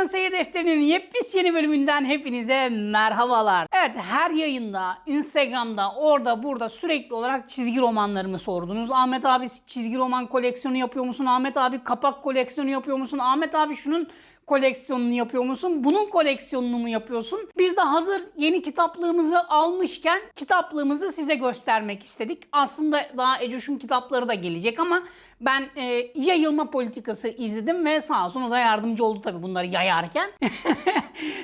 Ekranın Seyir Defteri'nin yepyeni bölümünden hepinize merhabalar. Evet her yayında, Instagram'da, orada burada sürekli olarak çizgi romanlarımı sordunuz. Ahmet abi çizgi roman koleksiyonu yapıyor musun? Ahmet abi kapak koleksiyonu yapıyor musun? Ahmet abi şunun koleksiyonunu yapıyor musun? Bunun koleksiyonunu mu yapıyorsun? Biz de hazır yeni kitaplığımızı almışken kitaplığımızı size göstermek istedik. Aslında daha Ecoş'un kitapları da gelecek ama ben e, yayılma politikası izledim ve sağ olsun o da yardımcı oldu tabii bunları yayarken.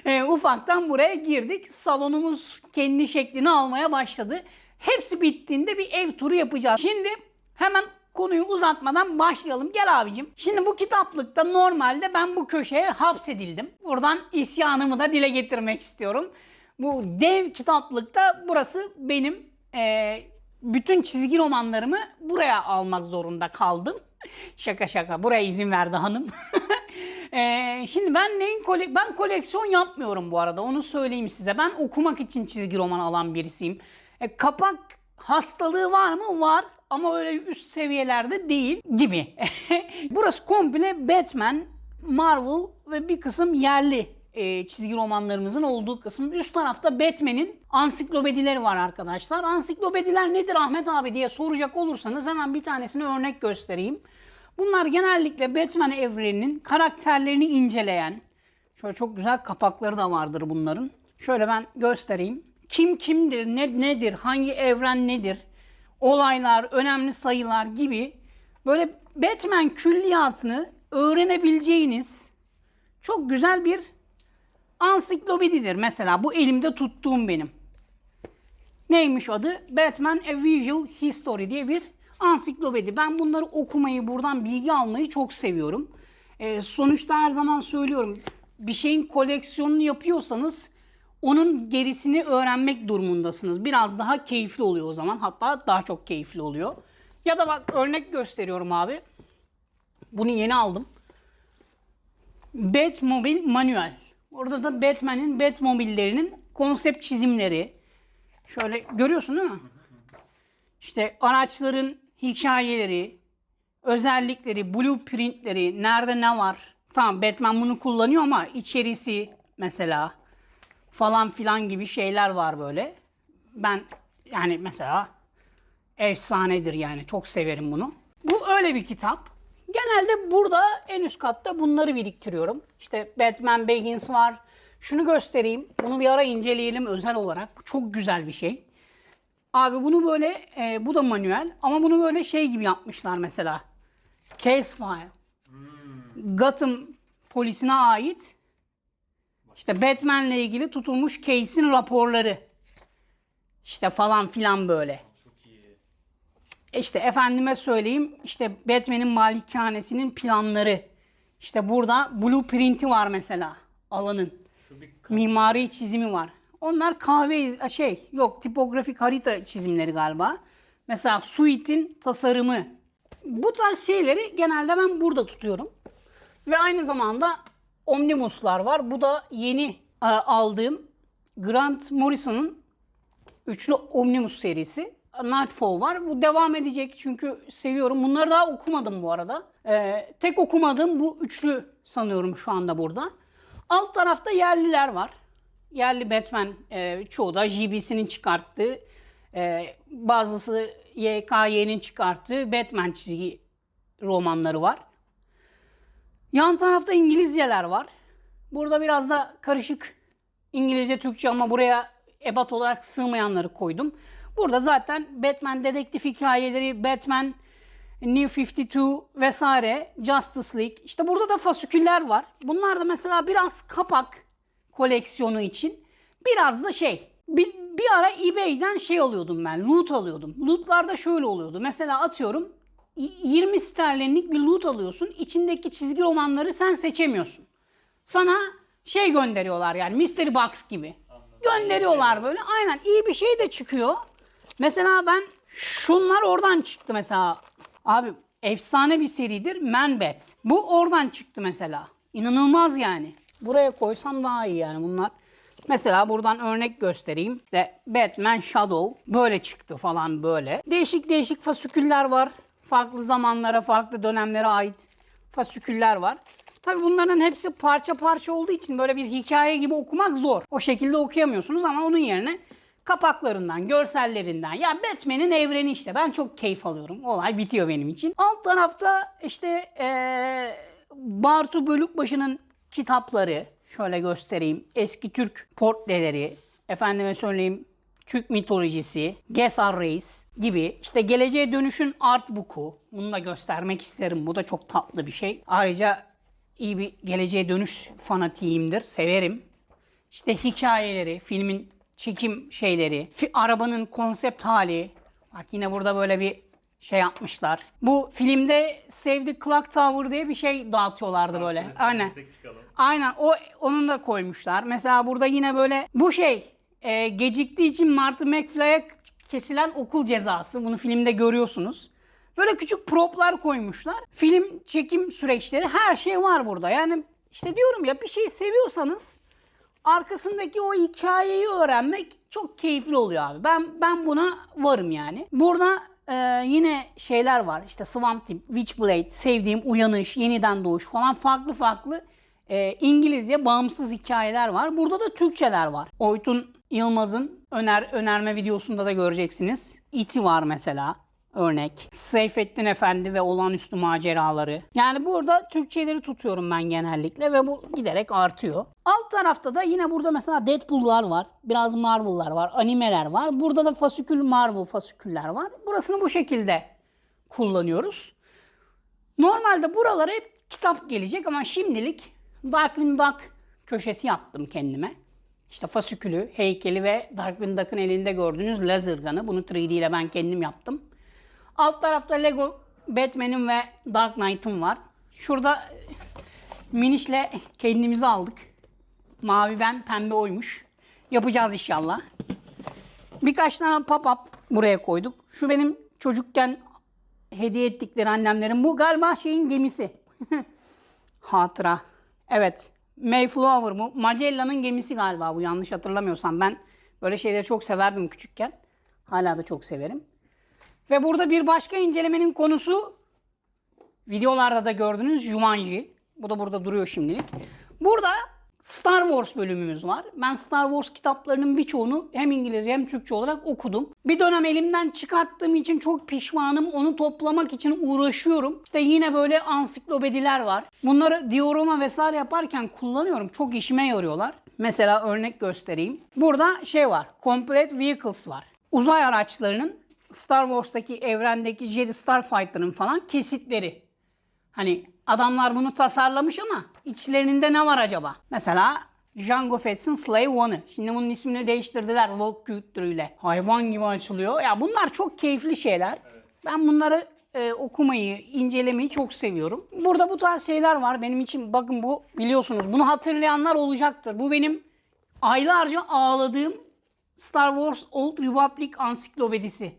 E, ufaktan buraya girdik. Salonumuz kendi şeklini almaya başladı. Hepsi bittiğinde bir ev turu yapacağız. Şimdi hemen konuyu uzatmadan başlayalım. Gel abicim. Şimdi bu kitaplıkta normalde ben bu köşeye hapsedildim. Buradan isyanımı da dile getirmek istiyorum. Bu dev kitaplıkta burası benim eee, bütün çizgi romanlarımı buraya almak zorunda kaldım. Şaka şaka. Buraya izin verdi hanım. Eee, şimdi ben neyin kole ben koleksiyon yapmıyorum bu arada. Onu söyleyeyim size. Ben okumak için çizgi roman alan birisiyim. E, kapak hastalığı var mı? Var ama öyle üst seviyelerde değil gibi. Burası komple Batman, Marvel ve bir kısım yerli e, çizgi romanlarımızın olduğu kısım. Üst tarafta Batman'in ansiklopedileri var arkadaşlar. Ansiklopediler nedir Ahmet abi diye soracak olursanız hemen bir tanesini örnek göstereyim. Bunlar genellikle Batman evreninin karakterlerini inceleyen, şöyle çok güzel kapakları da vardır bunların. Şöyle ben göstereyim. Kim kimdir, ne nedir, hangi evren nedir, olaylar, önemli sayılar gibi böyle Batman külliyatını öğrenebileceğiniz çok güzel bir ansiklopedidir. Mesela bu elimde tuttuğum benim. Neymiş adı? Batman A Visual History diye bir ansiklopedi. Ben bunları okumayı, buradan bilgi almayı çok seviyorum. Ee, sonuçta her zaman söylüyorum. Bir şeyin koleksiyonunu yapıyorsanız onun gerisini öğrenmek durumundasınız. Biraz daha keyifli oluyor o zaman. Hatta daha çok keyifli oluyor. Ya da bak örnek gösteriyorum abi. Bunu yeni aldım. Batmobile Manual. Orada da Batman'in Batmobile'lerinin konsept çizimleri. Şöyle görüyorsun değil mi? İşte araçların hikayeleri, özellikleri, blueprintleri, nerede ne var. Tamam Batman bunu kullanıyor ama içerisi mesela falan filan gibi şeyler var böyle. Ben yani mesela efsanedir yani çok severim bunu. Bu öyle bir kitap. Genelde burada en üst katta bunları biriktiriyorum. İşte Batman Begins var. Şunu göstereyim. Bunu bir ara inceleyelim özel olarak. Bu çok güzel bir şey. Abi bunu böyle, e, bu da manuel ama bunu böyle şey gibi yapmışlar mesela. Case file. Gotham polisine ait işte Batman'le ilgili tutulmuş case'in raporları. İşte falan filan böyle. İşte efendime söyleyeyim işte Batman'in malikanesinin planları. İşte burada blueprint'i var mesela alanın. Mimari çizimi var. Onlar kahve şey yok tipografik harita çizimleri galiba. Mesela suite'in tasarımı. Bu tarz şeyleri genelde ben burada tutuyorum. Ve aynı zamanda Omnibus'lar var. Bu da yeni e, aldığım Grant Morrison'ın üçlü Omnibus serisi. Nightfall var. Bu devam edecek çünkü seviyorum. Bunları daha okumadım bu arada. E, tek okumadığım bu üçlü sanıyorum şu anda burada. Alt tarafta yerliler var. Yerli Batman e, çoğu da JBC'nin çıkarttığı, e, bazısı YKY'nin çıkarttığı Batman çizgi romanları var. Yan tarafta İngilizceler var. Burada biraz da karışık İngilizce, Türkçe ama buraya ebat olarak sığmayanları koydum. Burada zaten Batman dedektif hikayeleri, Batman New 52 vesaire, Justice League. İşte burada da fasiküller var. Bunlar da mesela biraz kapak koleksiyonu için. Biraz da şey. Bir, bir ara eBay'den şey alıyordum ben. Loot alıyordum. Loot'larda şöyle oluyordu. Mesela atıyorum 20 sterlinlik bir loot alıyorsun. İçindeki çizgi romanları sen seçemiyorsun. Sana şey gönderiyorlar yani mystery box gibi. Gönderiyorlar böyle. Aynen iyi bir şey de çıkıyor. Mesela ben şunlar oradan çıktı mesela. Abi efsane bir seridir. Man Bat. Bu oradan çıktı mesela. İnanılmaz yani. Buraya koysam daha iyi yani bunlar. Mesela buradan örnek göstereyim. İşte Batman Shadow böyle çıktı falan böyle. Değişik değişik fasiküller var. Farklı zamanlara, farklı dönemlere ait fasiküller var. Tabii bunların hepsi parça parça olduğu için böyle bir hikaye gibi okumak zor. O şekilde okuyamıyorsunuz ama onun yerine kapaklarından, görsellerinden ya Batman'in evreni işte ben çok keyif alıyorum. Olay bitiyor benim için. Alt tarafta işte eee Bartu Bölükbaşı'nın kitapları şöyle göstereyim. Eski Türk portreleri, efendime söyleyeyim Türk mitolojisi, Gesar Reis gibi işte geleceğe dönüşün art book'u. Bunu da göstermek isterim. Bu da çok tatlı bir şey. Ayrıca iyi bir geleceğe dönüş fanatiyimdir. Severim. İşte hikayeleri, filmin çekim şeyleri, arabanın konsept hali. Bak yine burada böyle bir şey yapmışlar. Bu filmde Save the Clock Tower diye bir şey dağıtıyorlardı böyle. Aynen. Aynen o onun da koymuşlar. Mesela burada yine böyle bu şey e, geciktiği için Marty McFly'e kesilen okul cezası. Bunu filmde görüyorsunuz. Böyle küçük proplar koymuşlar. Film çekim süreçleri her şey var burada. Yani işte diyorum ya bir şeyi seviyorsanız arkasındaki o hikayeyi öğrenmek çok keyifli oluyor abi. Ben ben buna varım yani. Burada e, yine şeyler var. İşte Swamp Thing, Witchblade, Sevdiğim Uyanış, Yeniden Doğuş falan farklı farklı e, İngilizce bağımsız hikayeler var. Burada da Türkçeler var. Oytun Yılmaz'ın öner önerme videosunda da göreceksiniz. İti var mesela örnek. Seyfettin Efendi ve olağanüstü maceraları. Yani burada Türkçeleri tutuyorum ben genellikle ve bu giderek artıyor. Alt tarafta da yine burada mesela Deadpool'lar var. Biraz Marvel'lar var. Animeler var. Burada da fasikül Marvel fasiküller var. Burasını bu şekilde kullanıyoruz. Normalde buralara hep kitap gelecek ama şimdilik Darkwing Duck köşesi yaptım kendime. İşte fasikülü, heykeli ve Darkwing Duck'ın elinde gördüğünüz laser gun'ı. Bunu 3D ile ben kendim yaptım. Alt tarafta Lego Batman'im ve Dark Knight'ım var. Şurada e, minişle kendimizi aldık. Mavi ben, pembe oymuş. Yapacağız inşallah. Birkaç tane pop-up buraya koyduk. Şu benim çocukken hediye ettikleri annemlerin. Bu galiba şeyin gemisi. Hatıra. Evet. Mayflower mu? Magellan'ın gemisi galiba bu yanlış hatırlamıyorsam. Ben böyle şeyleri çok severdim küçükken. Hala da çok severim. Ve burada bir başka incelemenin konusu videolarda da gördüğünüz Jumanji. Bu da burada duruyor şimdilik. Burada Star Wars bölümümüz var. Ben Star Wars kitaplarının birçoğunu hem İngilizce hem Türkçe olarak okudum. Bir dönem elimden çıkarttığım için çok pişmanım. Onu toplamak için uğraşıyorum. İşte yine böyle ansiklopediler var. Bunları diorama vesaire yaparken kullanıyorum. Çok işime yarıyorlar. Mesela örnek göstereyim. Burada şey var. Complete Vehicles var. Uzay araçlarının Star Wars'taki evrendeki Jedi Starfighter'ın falan kesitleri. Hani adamlar bunu tasarlamış ama içlerinde ne var acaba? Mesela Jango Fett'in Slave One'ı. Şimdi bunun ismini değiştirdiler Volk ile. Hayvan gibi açılıyor. Ya bunlar çok keyifli şeyler. Ben bunları e, okumayı, incelemeyi çok seviyorum. Burada bu tarz şeyler var. Benim için bakın bu biliyorsunuz. Bunu hatırlayanlar olacaktır. Bu benim aylarca ağladığım Star Wars Old Republic ansiklopedisi.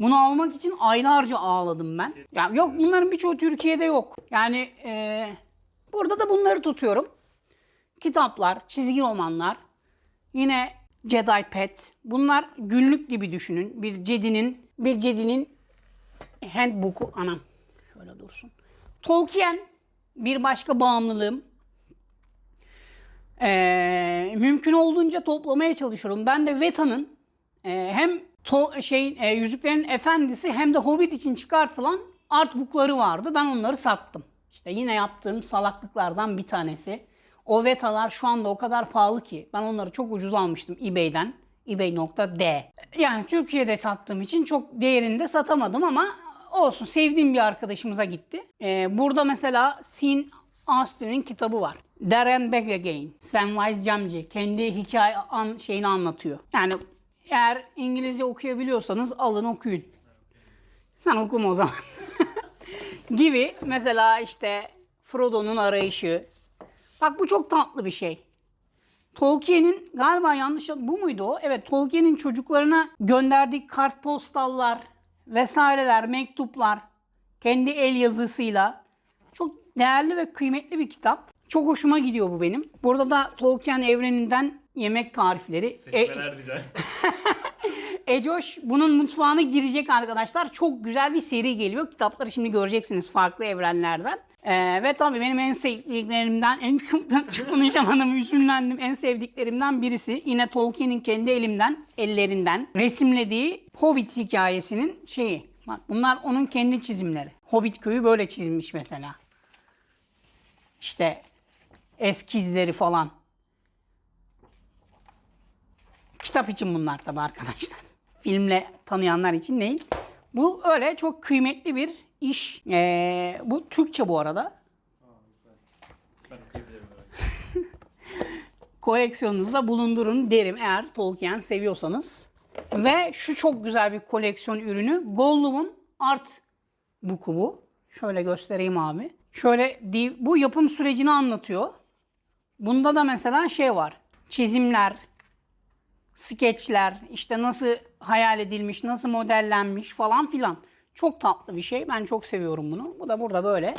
Bunu almak için aylarca ağladım ben. Ya yok bunların birçoğu Türkiye'de yok. Yani e, burada da bunları tutuyorum. Kitaplar, çizgi romanlar, yine Jedi Pet. Bunlar günlük gibi düşünün. Bir Jedi'nin bir Jedi'nin handbook'u anam. Şöyle dursun. Tolkien bir başka bağımlılığım. Ee, mümkün olduğunca toplamaya çalışıyorum. Ben de Veta'nın e, hem to, şeyin e, Yüzüklerin Efendisi hem de Hobbit için çıkartılan artbookları vardı. Ben onları sattım. İşte yine yaptığım salaklıklardan bir tanesi. O Veta'lar şu anda o kadar pahalı ki ben onları çok ucuz almıştım eBay'den. ebay.d. Yani Türkiye'de sattığım için çok değerinde satamadım ama olsun sevdiğim bir arkadaşımıza gitti. Ee, burada mesela Sean Austin'in kitabı var. Darren Back Again. Samwise Gamgee. Kendi hikaye an, şeyini anlatıyor. Yani eğer İngilizce okuyabiliyorsanız alın okuyun. Sen okuma o zaman. gibi mesela işte Frodo'nun arayışı. Bak bu çok tatlı bir şey. Tolkien'in galiba yanlış bu muydu o? Evet Tolkien'in çocuklarına gönderdiği kartpostallar vesaireler, mektuplar kendi el yazısıyla çok değerli ve kıymetli bir kitap. Çok hoşuma gidiyor bu benim. Burada da Tolkien evreninden yemek tarifleri. E, Seçmeler diyeceğiz. Ecoş bunun mutfağına girecek arkadaşlar. Çok güzel bir seri geliyor. Kitapları şimdi göreceksiniz farklı evrenlerden. Ee, ve tabii benim en sevdiklerimden, en konuşamadım, üzünlendim. En sevdiklerimden birisi yine Tolkien'in kendi elimden, ellerinden resimlediği Hobbit hikayesinin şeyi. Bak bunlar onun kendi çizimleri. Hobbit köyü böyle çizilmiş mesela. İşte eskizleri falan. Kitap için bunlar tabi arkadaşlar. Filmle tanıyanlar için değil. Bu öyle çok kıymetli bir iş. Ee, bu Türkçe bu arada. Ben okuyabilirim. Koleksiyonunuzda bulundurun derim eğer Tolkien seviyorsanız. Ve şu çok güzel bir koleksiyon ürünü. Gollum'un art book'u bu. Şöyle göstereyim abi. Şöyle bu yapım sürecini anlatıyor. Bunda da mesela şey var. Çizimler, skeçler, işte nasıl hayal edilmiş, nasıl modellenmiş falan filan. Çok tatlı bir şey. Ben çok seviyorum bunu. Bu da burada böyle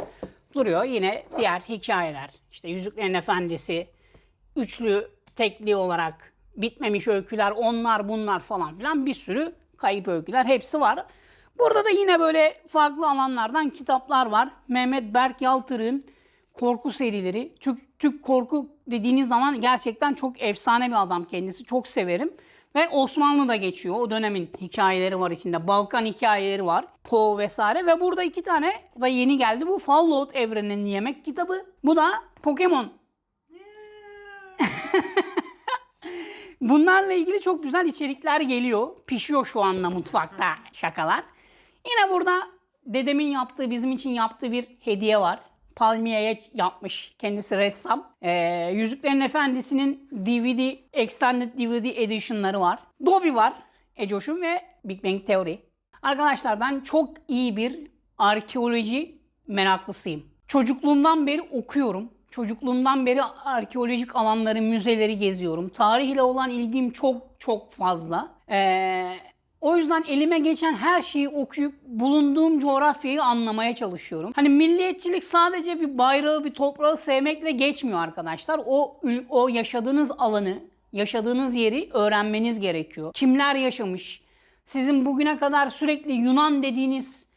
duruyor. Yine diğer hikayeler. İşte Yüzüklerin Efendisi, üçlü tekli olarak bitmemiş öyküler, onlar bunlar falan filan bir sürü kayıp öyküler hepsi var. Burada da yine böyle farklı alanlardan kitaplar var. Mehmet Berk Yaltır'ın korku serileri. Türk, Türk korku dediğiniz zaman gerçekten çok efsane bir adam kendisi. Çok severim. Ve Osmanlı'da geçiyor. O dönemin hikayeleri var içinde. Balkan hikayeleri var. Poe vesaire. Ve burada iki tane bu da yeni geldi. Bu Fallout evreninin yemek kitabı. Bu da Pokemon Bunlarla ilgili çok güzel içerikler geliyor. Pişiyor şu anda mutfakta şakalar. Yine burada dedemin yaptığı, bizim için yaptığı bir hediye var. Palmiye'ye yapmış. Kendisi ressam. Ee, Yüzüklerin Efendisi'nin DVD, Extended DVD Edition'ları var. Dobby var. Ecoş'un ve Big Bang Theory. Arkadaşlar ben çok iyi bir arkeoloji meraklısıyım. Çocukluğumdan beri okuyorum. Çocukluğumdan beri arkeolojik alanları, müzeleri geziyorum. Tarih ile olan ilgim çok çok fazla. Ee, o yüzden elime geçen her şeyi okuyup bulunduğum coğrafyayı anlamaya çalışıyorum. Hani milliyetçilik sadece bir bayrağı, bir toprağı sevmekle geçmiyor arkadaşlar. O o yaşadığınız alanı, yaşadığınız yeri öğrenmeniz gerekiyor. Kimler yaşamış? Sizin bugüne kadar sürekli Yunan dediğiniz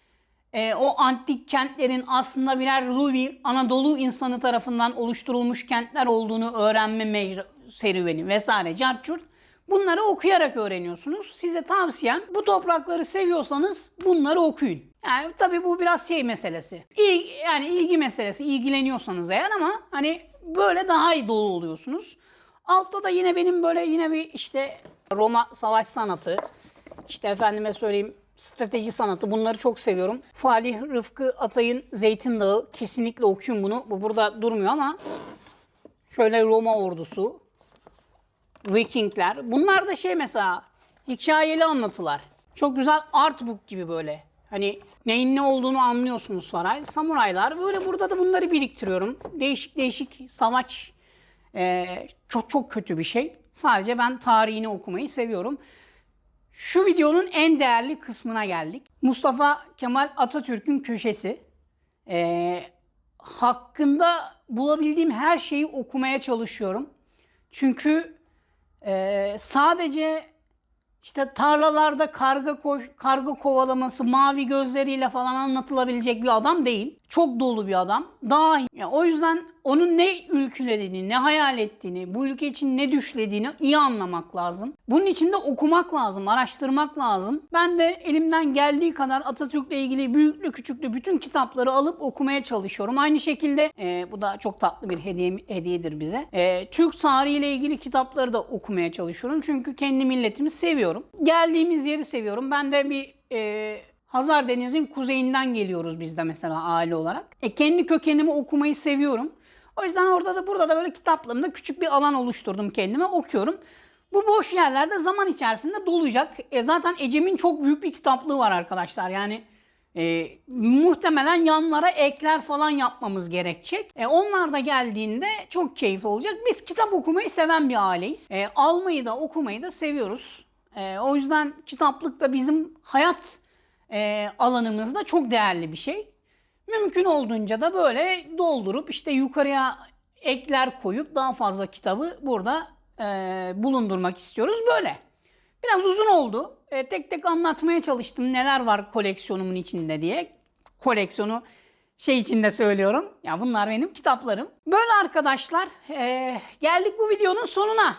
e, o antik kentlerin aslında birer Luvi, Anadolu insanı tarafından oluşturulmuş kentler olduğunu öğrenme mecra, serüveni vesaire, carçurt. Bunları okuyarak öğreniyorsunuz. Size tavsiyem bu toprakları seviyorsanız bunları okuyun. Yani tabii bu biraz şey meselesi. İl, yani ilgi meselesi, ilgileniyorsanız eğer ama hani böyle daha iyi dolu oluyorsunuz. Altta da yine benim böyle yine bir işte Roma savaş sanatı, işte efendime söyleyeyim strateji sanatı bunları çok seviyorum. Falih Rıfkı Atay'ın Zeytin Dağı kesinlikle okuyun bunu. Bu burada durmuyor ama şöyle Roma ordusu, Vikingler. Bunlar da şey mesela hikayeli anlatılar. Çok güzel art book gibi böyle. Hani neyin ne olduğunu anlıyorsunuz saray. Samuraylar. Böyle burada da bunları biriktiriyorum. Değişik değişik savaş ee, çok çok kötü bir şey. Sadece ben tarihini okumayı seviyorum. Şu videonun en değerli kısmına geldik. Mustafa Kemal Atatürk'ün köşesi. Ee, hakkında bulabildiğim her şeyi okumaya çalışıyorum. Çünkü e, sadece işte tarlalarda karga koş, karga kovalaması, mavi gözleriyle falan anlatılabilecek bir adam değil. Çok dolu bir adam. Dahi. Yani o yüzden onun ne ülkülediğini, ne hayal ettiğini, bu ülke için ne düşlediğini iyi anlamak lazım. Bunun için de okumak lazım, araştırmak lazım. Ben de elimden geldiği kadar Atatürk'le ilgili büyüklü küçüklü bütün kitapları alıp okumaya çalışıyorum. Aynı şekilde e, bu da çok tatlı bir hediye hediyedir bize. E, Türk tarihiyle ilgili kitapları da okumaya çalışıyorum. Çünkü kendi milletimi seviyorum. Geldiğimiz yeri seviyorum. Ben de bir e, Hazar Deniz'in kuzeyinden geliyoruz biz de mesela aile olarak. E, kendi kökenimi okumayı seviyorum. O yüzden orada da burada da böyle kitaplığımda küçük bir alan oluşturdum kendime okuyorum. Bu boş yerlerde zaman içerisinde dolacak. E, zaten Ecem'in çok büyük bir kitaplığı var arkadaşlar. Yani e, muhtemelen yanlara ekler falan yapmamız gerekecek. E, onlar da geldiğinde çok keyif olacak. Biz kitap okumayı seven bir aileyiz. E, almayı da okumayı da seviyoruz. E, o yüzden kitaplık da bizim hayat e, alanımızda çok değerli bir şey. Mümkün olduğunca da böyle doldurup işte yukarıya ekler koyup daha fazla kitabı burada e, bulundurmak istiyoruz böyle. Biraz uzun oldu. E, tek tek anlatmaya çalıştım neler var koleksiyonumun içinde diye. Koleksiyonu şey içinde söylüyorum. Ya bunlar benim kitaplarım. Böyle arkadaşlar e, geldik bu videonun sonuna.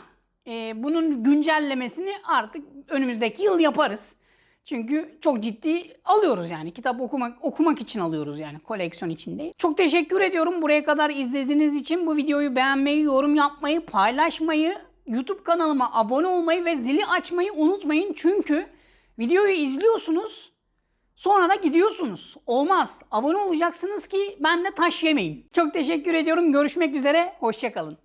E, bunun güncellemesini artık önümüzdeki yıl yaparız. Çünkü çok ciddi alıyoruz yani. Kitap okumak okumak için alıyoruz yani koleksiyon için. Çok teşekkür ediyorum buraya kadar izlediğiniz için. Bu videoyu beğenmeyi, yorum yapmayı, paylaşmayı, YouTube kanalıma abone olmayı ve zili açmayı unutmayın. Çünkü videoyu izliyorsunuz Sonra da gidiyorsunuz. Olmaz. Abone olacaksınız ki ben de taş yemeyeyim. Çok teşekkür ediyorum. Görüşmek üzere. Hoşçakalın.